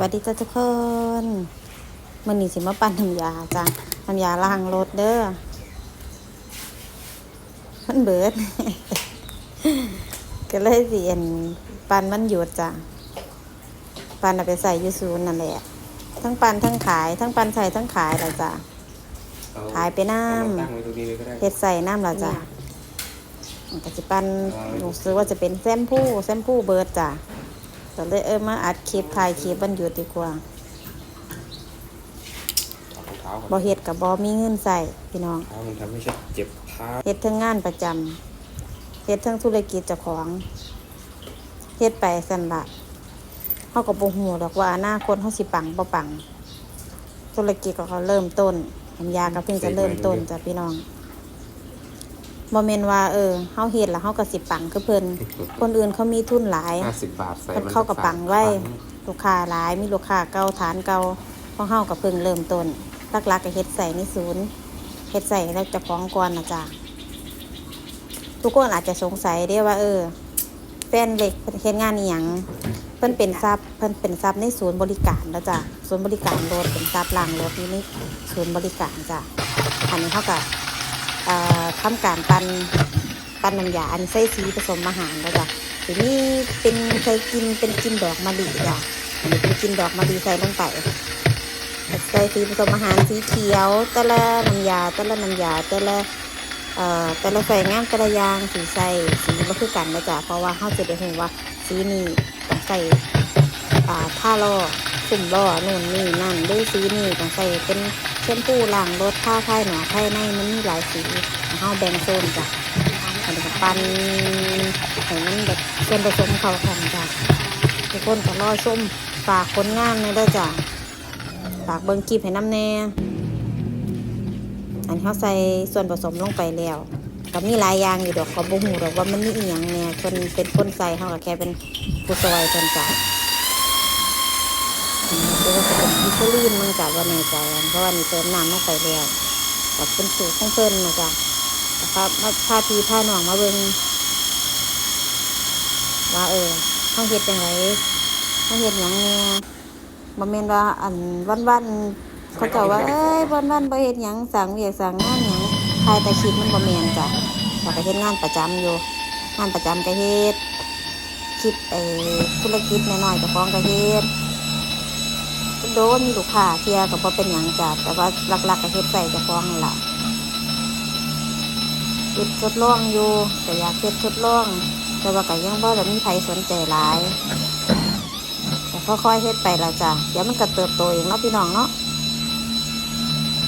วัสดีจ้าทุกคนมันนี้สิมาปั่นน้ำยาจ้ะน้ำยาล้างรถเด้อมันเบิด ก็เลยสิเอ็นปั่นมันหยุดจ้ะปั่นเอาไปใส่อยูซูนย์นั่นแหละ ทั้งปั่นทั้งขาย ทั้งปั่นใส่ทั้งขายละจ้ะเอขายไปน้ำเอามาตั้งไว้ตรงนี้เลยก็ได้เฮ็ดใส่น้ำละจ้ะมันก็จะปั่นรู้สึกว่าจะเป็นแซมพูแซมพูเบิร์ดจ้ะ ก็เลยเออมาอัดคลิปถ่ายคลิปวันหยุดดีกว่าเอารองเท้าก่อนบ่เฮ็ดกับบอมีเงินใส่พี่น้องเท้ามันทำให้ฉันเจ็บเท้าเฮ็ดทั้งงานประจำเฮ็ดทั้งธุรกิจเจ้าของเฮ็ดไปสั่นละเฮาก็บ่ฮู้ดอกว่าอนาคตเฮาสิปังบ่ปัง ธุรกิจก็เขาเริ่มต้นน้ำยาก็เพิ่งจะเริ่มต้นจ้ะพี่น้อง บ่แม่นว่าเออเฮาเฮ็ดแล้วเฮาก็สิปังคือเพิ่นคนอื่นเขามีทุนหลายห้าสิบบาทใส่มันเข้ากับปังไว้ลูกค้าหลายมีลูกค้าเก่าฐานเก่าพอเฮากับเพิ่งเริ่มต้นหลักๆก็เฮ็ดใส่ในศูนย์เฮ็ดใส่แล้วเจะของก่อนนะจ๊ะทุกคนอาจจะสงสัยเด้ว่า เออแฟนเล็กเพิ่นเฮ็ดงานอีหยังเพิ่นเป็นซับเพิ่นเป็นซับในศูนย์บริการแล้วจ้ะศูนย์บริการรถเป็นซับล้างรถอยู่ในศูนย์บริการจ้ะอันนี้เขากับเอ่อ ทำการปันปันน้ำยาอันใส่สีผสมอาหารแล้วจ้ะทีนี้เป็นเคยกินเป็นกินดอกมะลิจ้ะอันนี้เป็นกินดอกมะลิใส่ลงไปใส่สีผสมอาหารสีเขียวแต่ละน้ำยาแต่ละน้ำยาแต่ละเอ่อแต่ละใส่งามแต่ละยางสีใส่สีบ่คือกันนะจ๊ะเพราะว่าเฮาจะได้เห็นว่าสีนี้ต้องใส่อ่าผ้าล่อสุ่มล่อนู่นนี่นั่นด้วยสีนี้ต้องใส่เป็น ชมพูล้างรถผ้าไผ่หนอไผ่ในมันมีหลายสีเฮาแบ่งโซนจ้ะอันนี้ก็ปั้นให้มันแบบส่วนผสมเข้ากันจ้ะทุกคนก็รอส้มฝากผลงานเลยเด้อจ้ะฝากเบิ้งกีบให้น้ำแน่อันเขาใส่ส่วนผสมลงไปแล้วก็มีหลายอย่างอยู่ดอกก็บ่ฮู้ดอกว่ามันมีอีหยังแน่คนเป็นคนใส่เขาก็แค่เป็นผู้ซอยเพิ่นจ้ะ อันนี้คือว่าจะเป็นอิซูลินมันจ้ะว่าแน่ใจเพราะว่านี่เติมน้ำลงไปแล้วก็เป็นสูตรของเพิ่นนะจ้ะนะครับมาพาพี่พาน้องมาเบิ่งว่าเออเขาเฮ็ดจังไงเขาเฮ็ดหยังแหน่บ่แม่นว่าอันวันๆเขาเจ้าว่าเอ้ยวันๆบ่เฮ็ดหยังสั่งเวียกสั่งงานหยังทายแต่คลิปมันบ่แม่นจ้ะเราก็เฮ็ดงานประจำอยู่งานประจำก็เฮ็ดคลิปไอ้ธุรกิจน้อยๆเจ้าของก็เฮ็ด โดนมีลูกค้าเทียก็บ่เป็นหยังจ้ะแต่ว่าหลักๆก็เฮ็ดใส่จ้าของละเฮ็ดทดลองอยู่แต่อยากเฮ็ดทดลอง แต่ว่าก็ยังบ่ได้มีใครสนใจหลายแต่ค่อยๆเฮ็ดไปและจ้ะเดี๋ยวมันก็เติบโตเองเนาะพี่น้องเนาะ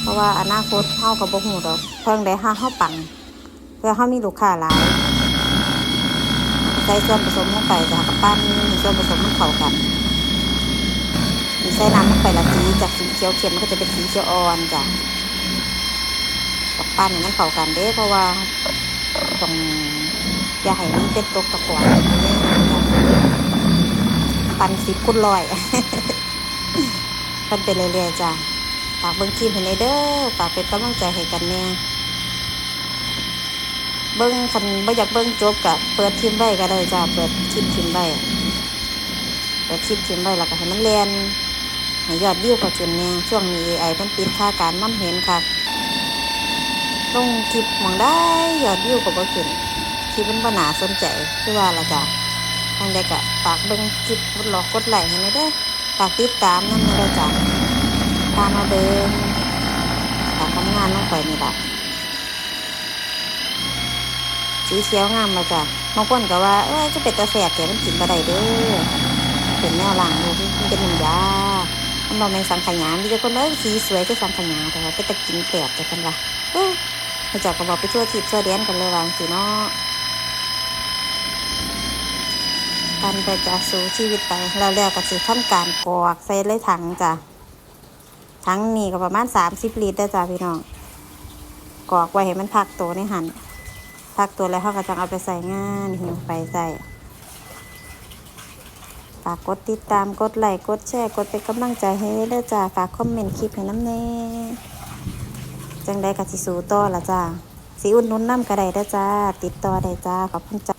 เพราะว่าอนาคตเฮาก็บ่ฮู้ดอกเพิ่งได้ห้าเฮาปังเพื่อเฮามีลูกค้าหลายใส่ส่วนผสมลงไปจ้ะกับปั้นมีส่วนผสมมันเข้ากัน ใส่น้ำลงไปละสีจากสีเขียวเข้มมันก็จะเป็นสีเขียวอ่อนจ้ะกับปั้นให้มันเข้ากันเด้เพราะว่าต้องอย่าให้มันเป็นตกตะกอนปั้นสิบคุณลอยปั้นไปเรื่อยๆจ้ะฝากเบิ้งคลิปให้ในเด้อฝากเป็นกำลังใจให้กันแน่เบิ้งคันบ่อยากเบิ้งจบกะเปิดทิมไว้ก็ได้จ้ะเปิดคลิปทิมไว้เปิดคลิปทิมไว้แล้วก็ให้มันเรียน ให้ยอดวิวเขาขึ้นแน่ช่วงนี้ไอ้มันปิดค่าการมันเห็นค่ะลงคลิปมองได้ยอดวิวก็บ่ขึ้นคลิปมันบ่หนาสนใจคือว่าละจ้ะทางใดก็ฝากเบิ่งคลิปกดหลอกกดไหลค์ให้หน่อยเด้อฝากติดตามนั่นเลยเด้จ้ะตามมาเบิ่งตามทำงานน้องข่อยนี่ล่ะสีเขียวงามมาจ้ะบางคนก็ว่า เอ้ยจะเป็นตาแสบแต่มันกินบ่ได้เด้อเป็นแนวหล่างดูมันเป็นน้ำยา มันบ่แม่นสังขยามีแต่คนเอ้ยสีสวยคือสังขยาแต่ว่าเป็นตะกินแสบแต่กันว่าเอ้ยไปจับกระบอกไปช่วยทิพย์ช่วยเดียนกันเลยวาจังสิเนาะกันไปจะสู่ชีวิตไปแล้วแล้วก็สิทำการกรอกใส่เลยถังจ้ะถังนี่ก็ประมาณสามสิบลิตรได้จ้ะพี่น้องกรอกไว้ให้มันพักตัวในหันพักตัวแล้วเขาก็จะเอาไปใส่งานหิวไปใส่ากกดติดตามกดไลค์กดแชร์กดเป็นกำลังใจให้เด้อจ้าฝากคอมเมนต์คลิปให้น้ำเน่จังได้กับสิสูต่อละจ้าสีอุ่นนุ่นน้ำกระไดเด้อจ้า ติดต่อได้จ้าขอบคุณจ้า